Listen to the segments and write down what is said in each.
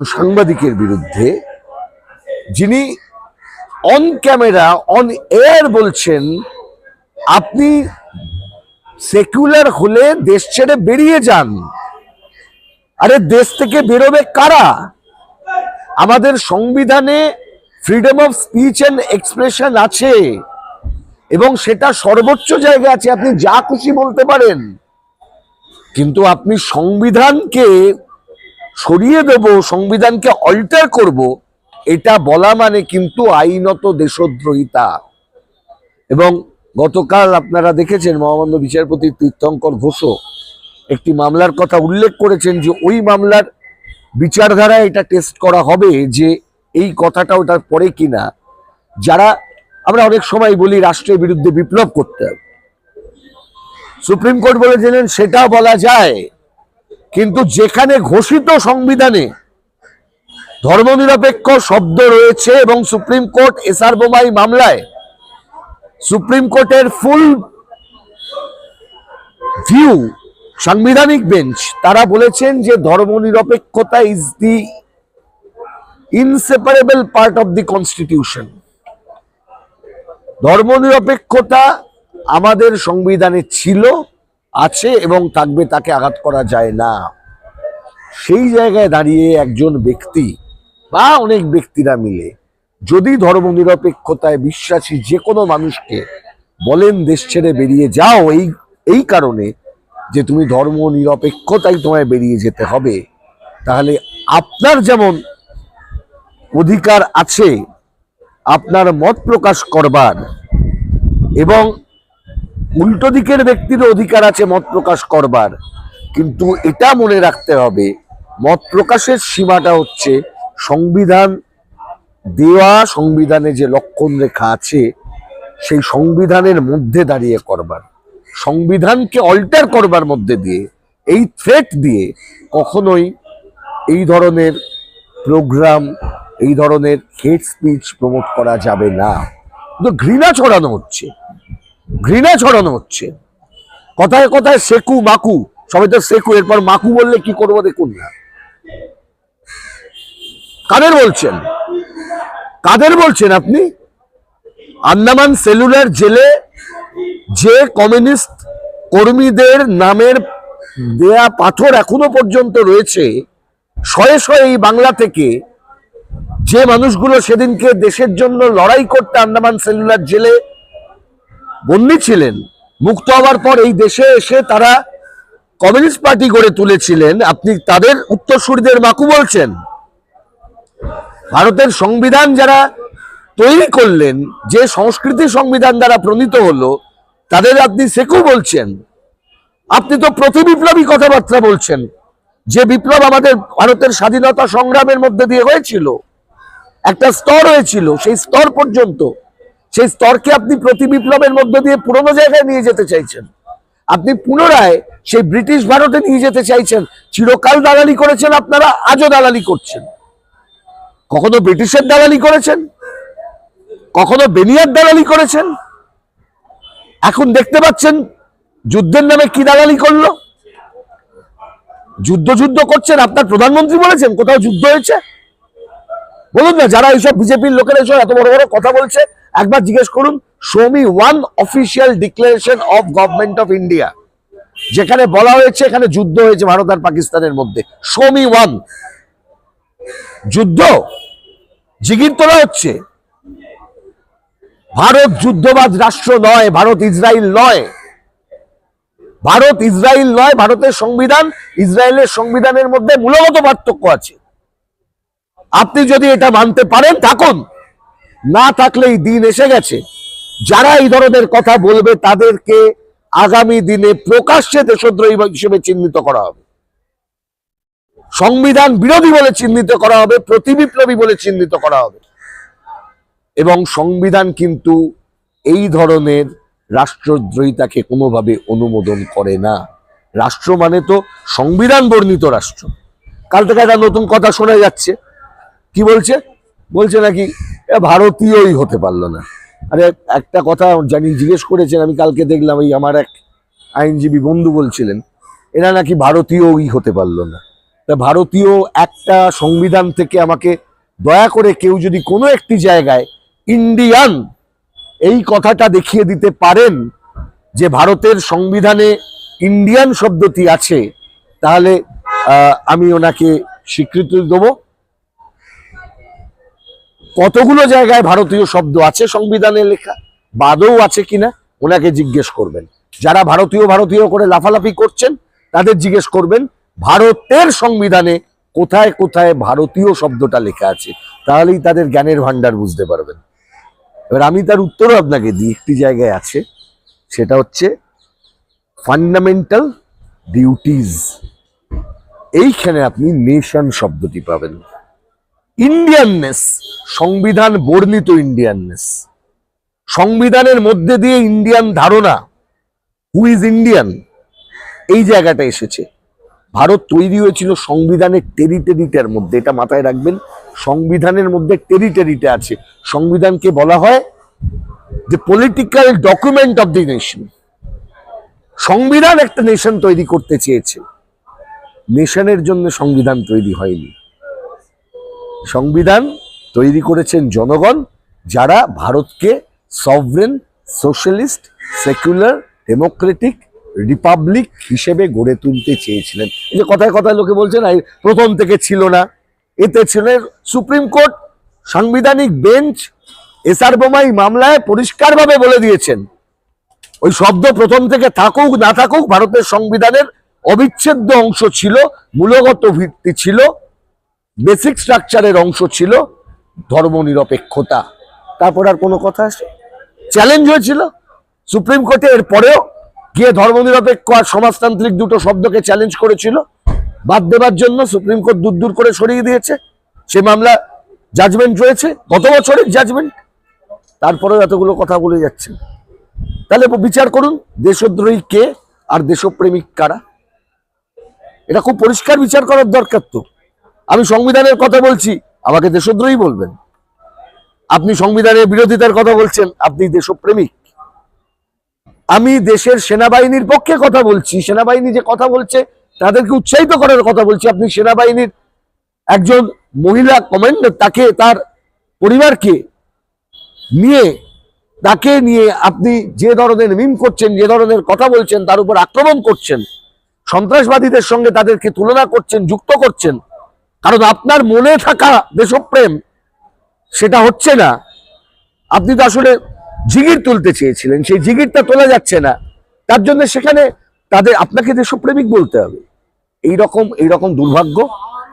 সাংবাদিকের বিরুদ্ধে, যিনি অন ক্যামেরা অন এয়ার বলছেন, আপনি সেকুলার হলে দেশ ছেড়ে বেরিয়ে যান। আরে দেশ থেকে বেরোবে কারা? আমাদের সংবিধানে freedom of speech and expression আছে, এবং সেটা সর্বোচ্চ জায়গা আছে, আপনি যা খুশি বলতে পারেন। কিন্তু আপনি সংবিধানকে সরিয়ে দেব, সংবিধানকে অল্টার করব, এটা বলা মানে কিন্তু আইনত দেশদ্রোহিতা। এবং গতকাল আপনারা দেখেছেন মহামান্য বিচারপতি তীর্থঙ্কর ঘোষও একটি মামলার কথা উল্লেখ করেছেন যে ওই মামলার বিচারধারা এটা টেস্ট করা হবে যে এই কথাটা ওটার পরে কিনা। যারা আমরা অনেক সময় বলি রাষ্ট্রের বিরুদ্ধে বিপ্লব করতে হবে। সুপ্রিম কোর্ট বলেছিলেন, সেটা বলা যায়। কিন্তু যেখানে ঘোষিত সংবিধানে ধর্মনিরপেক্ষ শব্দ রয়েছে এবং সুপ্রিম কোর্ট এসআর বোমাই মামলায় সুপ্রিম কোর্টের ফুল ভিউ, সাংবিধানিক বেঞ্চ, তারা বলেছেন যে ধর্মনিরপেক্ষতা is the inseparable part of the constitution ধর্মনিরপেক্ষতা আমাদের সংবিধানে ছিল আছে এবং থাকবে, তাকে আঘাত করা যায় না। সেই জায়গায় দাঁড়িয়ে একজন ব্যক্তি বা অনেক ব্যক্তিরা মিলে যদি ধর্মনিরপেক্ষতায় বিশ্বাসী যে কোনো মানুষকে বলেন, দেশ ছেড়ে বেরিয়ে যাও, এই এই কারণে যে তুমি ধর্ম নিরপেক্ষতাই তোমায় বেরিয়ে যেতে হবে, তাহলে আপনার যেমন অধিকার আছে, আপনার মত প্রকাশ করবার এবং উল্টো দিকের ব্যক্তির অধিকার আছে মত প্রকাশ করবার। কিন্তু এটা মনে রাখতে হবে, মত প্রকাশের সীমাটা হচ্ছে সংবিধান দেওয়া, সংবিধানে যে লক্ষণ রেখা আছে, সেই সংবিধানের মধ্যে দাঁড়িয়ে করবার। সংবিধানকে অল্টার করবার মধ্যে দিয়ে, এই থ্রেট দিয়ে কখনোই এই ধরনের প্রোগ্রাম এই ধরনের হেড স্পিচ প্রমোট করা যাবে না। কিন্তু ঘৃণা ছড়ানো হচ্ছে। ঘৃণা ছড়ানো হচ্ছে। কথায় কথায় সেকু, মাকু, সবাই তো সেকু, এরপর মাকু বললে কি করব দেখুন না। কাদের বলছেন? কাদের বলছেন আপনি? আন্দামান সেলুলার জেলে যে কমিউনিস্ট কর্মীদের নামের দেয়া পাথর এখনও পর্যন্ত রয়েছে, শয়ে শয়ে এই বাংলা থেকে যে মানুষগুলো সেদিনকে দেশের জন্য লড়াই করতে আন্দামান সেলুলার জেলে বন্দী ছিলেন। মুক্ত হওয়ার পর এই দেশে এসে তারা কমিউনিস্ট পার্টি গড়ে তুলেছিলেন। আপনি তাদের উত্তরসূরিদের মাকু বলছেন। ভারতের সংবিধান যারা তৈরি করলেন, যে সংস্কৃতি সংবিধান দ্বারা প্রণীত হলো, তাদের আপনি সেকু বলছেন। আপনি তো প্রতি বিপ্লবী কথাবার্তা বলছেন। যে বিপ্লব আমাদের ভারতের স্বাধীনতা সংগ্রামের মধ্যে দিয়ে হয়েছিল, একটা স্তর হয়েছিল, সেই স্তর পর্যন্ত সেই স্তরকে আপনি প্রতি বিপ্লবের মধ্য দিয়ে পুরনো জায়গায় নিয়ে যেতে চাইছেন। আপনি পুনরায় সেই ব্রিটিশ ভারতে নিয়ে যেতে চাইছেন। চিরকাল দালালি করেছেন আপনারা, আজও দালালি করছেন। কখনো ব্রিটিশের দালালি করেছেন? কখনো বেনিয়ার দালালি করেছেন? এখন দেখতে পাচ্ছেন যুদ্ধের নামে কি দালালি করল? যুদ্ধ যুদ্ধ করছেন, আপনার প্রধানমন্ত্রী বলেছেন কোথাও যুদ্ধ হয়েছে? বলুন না, যারা এইসব বিজেপির লোকেরা এইসব এত বড় বড় কথা বলছে একবার জিজ্ঞেস করুন show me one official declaration of government of India যেখানে বলা হয়েছে, এখানে যুদ্ধ হয়েছে ভারত আর পাকিস্তানের মধ্যে। শোমি ওয়ান যুদ্ধ জিগির তোলা হচ্ছে। ভারত যুদ্ধবাদ রাষ্ট্র নয়, ভারত ইসরায়েল নয়। ভারত ইসরায়েল নয়, ভারতের সংবিধান ইসরায়েলের সংবিধানের মধ্যে মূলগত পার্থক্য আছে। আপনি যদি এটা মানতে পারেন, থাকুন। না থাকলে এই দিন এসে গেছে। যারা এই ধরনের কথা বলবে, তাদেরকে আগামী দিনে প্রকাশ্যে দেশদ্রোহী হিসেবে চিহ্নিত করা হবে। সংবিধান বিরোধী বলে চিহ্নিত করা হবে, প্রতি বিপ্লবী বলে চিহ্নিত করা হবে। এবং সংবিধান কিন্তু এই ধরনের রাষ্ট্রদ্রোহিতাকে কোনোভাবে অনুমোদন করে না। রাষ্ট্র মানে তো সংবিধান বর্ণিত রাষ্ট্র। কাল থেকে একটা নতুন কথা শোনা যাচ্ছে। কি বলছে? বলছে নাকি ভারতীয়ই হতে পারল না। আরে একটা কথা জানি জিজ্ঞেস করেছেন, আমি কালকে দেখলাম এই আমার এক আইনজীবী বন্ধু বলছিলেন, এরা নাকি ভারতীয়ই হতে পারল না। তা ভারতীয় একটা সংবিধান থেকে আমাকে দয়া করে কেউ যদি কোনো একটি জায়গায় ইন্ডিয়ান এই কথাটা দেখিয়ে দিতে পারেন যে ভারতের সংবিধানে ইন্ডিয়ান শব্দটি আছে, তাহলে আমি ওনাকে স্বীকৃতি দেব। কতগুলো জায়গায় ভারতীয় শব্দ আছে সংবিধানে লেখা? বাদও আছে কিনা? ওনাকে জিজ্ঞেস করবেন। যারা ভারতীয় ভারতীয় করে লাফালাফি করছেন, তাদের জিজ্ঞেস করবেন, ভারতের সংবিধানে কোথায় কোথায় ভারতীয় শব্দটা লেখা আছে? তাহলেই তাদের জ্ঞানের ভান্ডার বুঝতে পারবেন। এবার আমি তার উত্তরও আপনাকে দিই, একটি জায়গায় আছে। সেটা হচ্ছে ফান্ডামেন্টাল ডিউটিজ এইখানে আপনি নেশন শব্দটি পাবেন। ইন্ডিয়াননেস সংবিধান বর্ণিত ইন্ডিয়াননেস সংবিধানের মধ্যে দিয়ে ইন্ডিয়ান ধারণা হু ইজ ইন্ডিয়ান এই জায়গাটা এসেছে। ভারত তৈরি হয়েছিল সংবিধানের টেরিটেরিটার মধ্যে, এটা মাথায় রাখবেন, সংবিধানের মধ্যে টেরিটেরিটা আছে। সংবিধানকে বলা হয় যে political document of the nation সংবিধান একটা নেশন তৈরি করতে চেয়েছে। নেশনের জন্য সংবিধান তৈরি হয়নি। সংবিধান তৈরি করেছেন জনগণ যারা ভারতকে sovereign socialist secular democratic republic হিসেবে গড়ে তুলতে চেয়েছিলেন। এই যে কথায় কথায় লোকে বলছেন "এই প্রথম থেকে ছিল না। এতে ছিল সুপ্রিম কোর্ট, সাংবিধানিক বেঞ্চ এসআর বোমাই মামলায় পরিষ্কারভাবে বলে দিয়েছেন। ওই শব্দ প্রথম থেকে থাকুক, না থাকুক, ভারতের সংবিধানের অবিচ্ছেদ্য অংশ ছিল, মূলগত ভিত্তি ছিল। বেসিক স্ট্রাকচারের অংশ ছিল ধর্মনিরপেক্ষতা। তারপর আর কোনো কথা আসে? চ্যালেঞ্জ হয়েছিল। সুপ্রিম কোর্টে এর পরেও গিয়ে ধর্মনিরপেক্ষ আর সমাজতান্ত্রিক দুটো শব্দকে চ্যালেঞ্জ করেছিল। বাদ দেবার জন্য সুপ্রিম কোর্ট দূর দূর করে সরিয়ে দিয়েছে। সে মামলা জাজমেন্ট রয়েছে। গত বছরের জাজমেন্ট তারপরেও এতগুলো কথা বলে যাচ্ছে। তাহলে বিচার করুন, দেশদ্রোহী কে আর দেশপ্রেমিক কারা? এটা খুব পরিষ্কার বিচার করার দরকার তো। আমি সংবিধানের কথা বলছি, আমাকে দেশদ্রোহী বলবেন। আপনি সংবিধানের বিরোধিতার কথা বলছেন, আপনি দেশপ্রেমিক। আমি দেশের সেনাবাহিনীর পক্ষে কথা বলছি, সেনাবাহিনী যে কথা বলছে, তাদেরকে উৎসাহিত করার কথা বলছি। আপনি সেনাবাহিনীর একজন মহিলা কমান্ডার, তাকে, তার পরিবারকে নিয়ে, তাকে নিয়ে আপনি যে ধরনের মিম করছেন, যে ধরনের কথা বলছেন, তার উপর আক্রমণ করছেন, সন্ত্রাসবাদীদের সঙ্গে তাদেরকে তুলনা করছেন, যুক্ত করছেন কারণ আপনার মনে থাকা দেশপ্রেম, সেটা হচ্ছে না। আপনি তো আসলে জিগির তুলতে চেয়েছিলেন, সেই জিগিরটা তোলা যাচ্ছে না। তার জন্য সেখানে তাদের, আপনাকে দেশপ্রেমিক বলতে হবে। এই রকম এই রকম দুর্ভাগ্য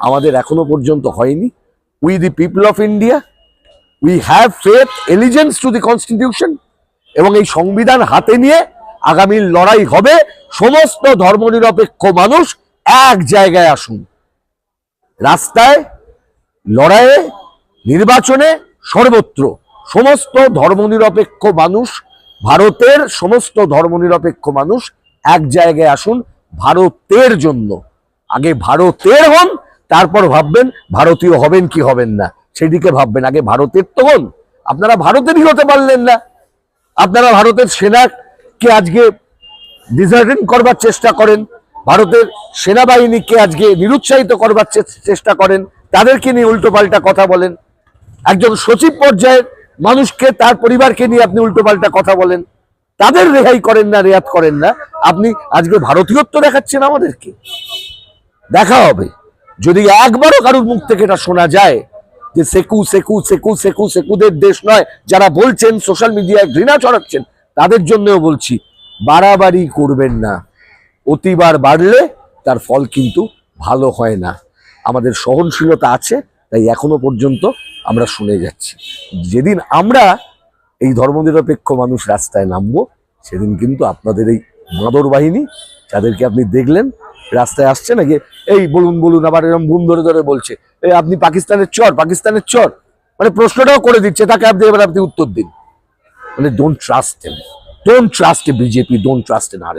আমাদের এখনও পর্যন্ত হয়নি। We the people of India we have faith allegiance to the constitution এবং এই সংবিধান হাতে নিয়ে আগামীর লড়াই হবে। সমস্ত ধর্মনিরপেক্ষ মানুষ এক জায়গায় আসুন। রাস্তায় লড়াইয়ে নির্বাচনে সর্বত্র সমস্ত ধর্মনিরপেক্ষ মানুষ, ভারতের সমস্ত ধর্মনিরপেক্ষ মানুষ এক জায়গায় আসুন ভারতের জন্য। আগে ভারতের হন, তারপর ভাববেন ভারতীয় হবেন কি হবেন না। সেদিকে ভাববেন, আগে ভারতের তো হন। আপনারা ভারতেরই হতে পারলেন না। আপনারা ভারতের সেনাকে আজকে ডিজার্টেন করবার চেষ্টা করেন। ভারতের সেনাবাহিনীকে আজকে নিরুৎসাহিত করবার চেষ্টা করেন, তাদেরকে নিয়ে উল্টোপাল্টা কথা বলেন। একজন সচিব পর্যায়ের মানুষকে, তার পরিবারকে নিয়ে আপনি উল্টোপাল্টা কথা বলেন। তাদের রেহাই করেন না, রেয়াত করেন না। আপনি আজকে ভারতীয়ত্ব দেখাচ্ছেন আমাদেরকে। দেখা হবে। যদি একবারও কারোর মুখ থেকে এটা শোনা যায় যে সেকু সেকু সেকু সেকু, সেকুদের দেশ নয়, যারা বলছেন, সোশ্যাল মিডিয়ায় ঘৃণা ছড়াচ্ছেন, তাদের জন্যও বলছি, বাড়াবাড়ি করবেন না। অতিবার বাড়লে তার ফল কিন্তু ভালো হয় না। আমাদের সহনশীলতা আছে, তাই এখনও পর্যন্ত আমরা শুনে যাচ্ছি। যেদিন আমরা এই ধর্মনিরপেক্ষ মানুষ রাস্তায় নামবো, সেদিন কিন্তু আপনাদের এই মাদর বাহিনী, যাদেরকে আপনি দেখলেন, রাস্তায় আসছে নাকি, এই বলুন বলুন, আবার এরকম বুম ধরে ধরে বলছে এই আপনি পাকিস্তানের চর পাকিস্তানের চর। মানে প্রশ্নটাও করে দিচ্ছে, তাকে আপনি এবার আপনি উত্তর দিন। মানে don't trust don't trust a BJP don't trust in R